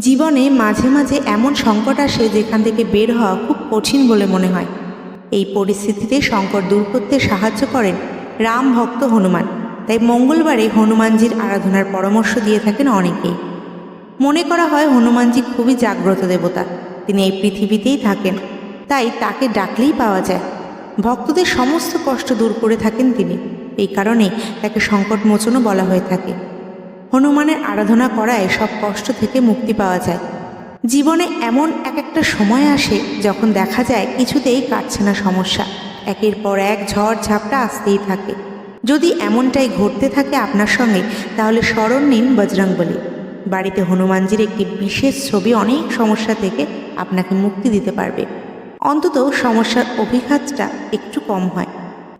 জীবনে মাঝে মাঝে এমন সংকট আসে যেখান থেকে বের হওয়া খুব কঠিন বলে মনে হয়। এই পরিস্থিতিতে সংকট দূর করতে সাহায্য করেন রাম ভক্ত হনুমান। তাই মঙ্গলবারে হনুমানজির আরাধনার পরামর্শ দিয়ে থাকেন অনেকেই। মনে করা হয় হনুমানজি খুবই জাগ্রত দেবতা। তিনি এই পৃথিবীতেই থাকেন। তাই তাকে ডাকলেই পাওয়া যায়। ভক্তদের সমস্ত কষ্ট দূর করে থাকেন তিনি। এই কারণে তাকে সংকটমোচনও বলা হয়ে থাকে। হনুমানের আরাধনা করায় সব কষ্ট থেকে মুক্তি পাওয়া যায়। জীবনে এমন এক একটা সময় আসে যখন দেখা যায় কিছুতেই কাটছে না সমস্যা। একের পর এক ঝড় ঝাপটা আসতেই থাকে। যদি এমনটাই ঘটতে থাকে আপনার সঙ্গে, তাহলে স্মরণ নিন বজরংবলী। বাড়িতে হনুমানজির একটি বিশেষ ছবি অনেক সমস্যা থেকে আপনাকে মুক্তি দিতে পারবে। অন্তত সমস্যার অভিঘাতটা একটু কম হয়।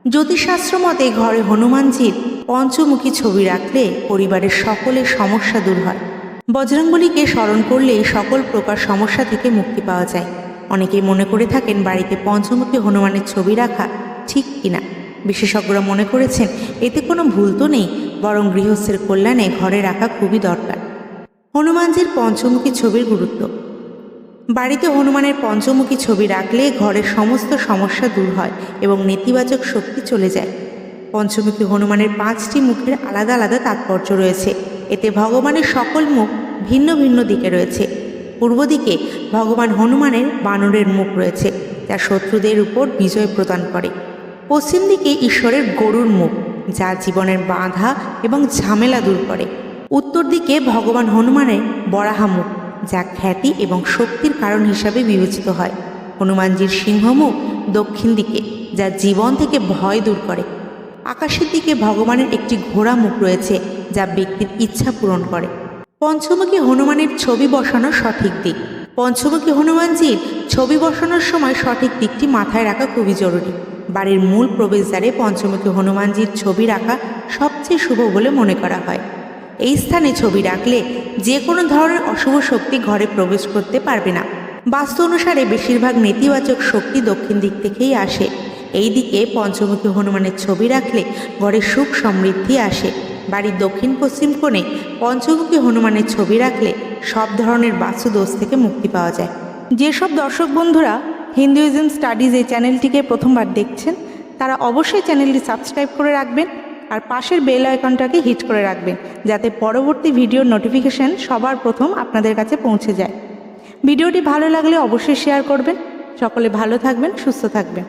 জ্যোতিষশাস্ত্র মতে ঘরে হনুমানজির পঞ্চমুখী ছবি রাখলে পরিবারের সকলের সমস্যা দূর হয়। বজরংবলীকে স্মরণ করলেই সকল প্রকার সমস্যা থেকে মুক্তি পাওয়া যায়। অনেকেই মনে করে থাকেন বাড়িতে পঞ্চমুখী হনুমানের ছবি রাখা ঠিক কিনা। বিশেষজ্ঞরা মনে করেছেন, এতে কোনো ভুল তো নেই, বরং গৃহস্থের কল্যাণে ঘরে রাখা খুবই দরকার। হনুমানজির পঞ্চমুখী ছবির গুরুত্ব। বাড়িতে হনুমানের পঞ্চমুখী ছবি রাখলে ঘরের সমস্ত সমস্যা দূর হয় এবং নেতিবাচক শক্তি চলে যায়। পঞ্চমুখী হনুমানের পাঁচটি মুখের আলাদা আলাদা তাৎপর্য রয়েছে। এতে ভগবানের সকল মুখ ভিন্ন ভিন্ন দিকে রয়েছে। পূর্ব দিকে ভগবান হনুমানের বানরের মুখ রয়েছে, যা শত্রুদের উপর বিজয় প্রদান করে। পশ্চিম দিকে ঈশ্বরের গরুর মুখ, যা জীবনের বাধা এবং ঝামেলা দূর করে। উত্তর দিকে ভগবান হনুমানের বরাহা মুখ যা খ্যাতি এবং শক্তির কারণ হিসাবে বিবেচিত হয়। হনুমানজির সিংহমুখ দক্ষিণ দিকে, যা জীবন থেকে ভয় দূর করে। আকাশের দিকে ভগবানের একটি ঘোড়া মুখ রয়েছে, যা ব্যক্তির ইচ্ছা পূরণ করে। পঞ্চমুখী হনুমানের ছবি বসানো সঠিক দিক। পঞ্চমুখী হনুমানজির ছবি বসানোর সময় সঠিক দিকটি মাথায় রাখা খুবই জরুরি। বাড়ির মূল প্রবেশদ্বারে পঞ্চমুখী হনুমানজির ছবি রাখা সবচেয়ে শুভ বলে মনে করা হয়। এই স্থানে ছবি রাখলে যে কোনো ধরনের অশুভ শক্তি ঘরে প্রবেশ করতে পারবে না। বাস্তু অনুসারে বেশিরভাগ নেতিবাচক শক্তি দক্ষিণ দিক থেকেই আসে। এই দিকে পঞ্চমুখী হনুমানের ছবি রাখলে ঘরে সুখ সমৃদ্ধি আসে। বাড়ির দক্ষিণ পশ্চিম কোণে পঞ্চমুখী হনুমানের ছবি রাখলে সব ধরনের বাস্তু দোষ থেকে মুক্তি পাওয়া যায়। যেসব দর্শক বন্ধুরা হিন্দুইজম স্টাডিজ এই চ্যানেলটিকে প্রথমবার দেখছেন, তারা অবশ্যই চ্যানেলটি সাবস্ক্রাইব করে রাখবেন আর পাশের বেল আইকনটাকে হিট করে রাখবেন, যাতে পরবর্তী ভিডিওর নোটিফিকেশান সবার প্রথম আপনাদের কাছে পৌঁছে যায়। ভিডিওটি ভালো লাগলে অবশ্যই শেয়ার করবেন। সকলে ভালো থাকবেন, সুস্থ থাকবেন।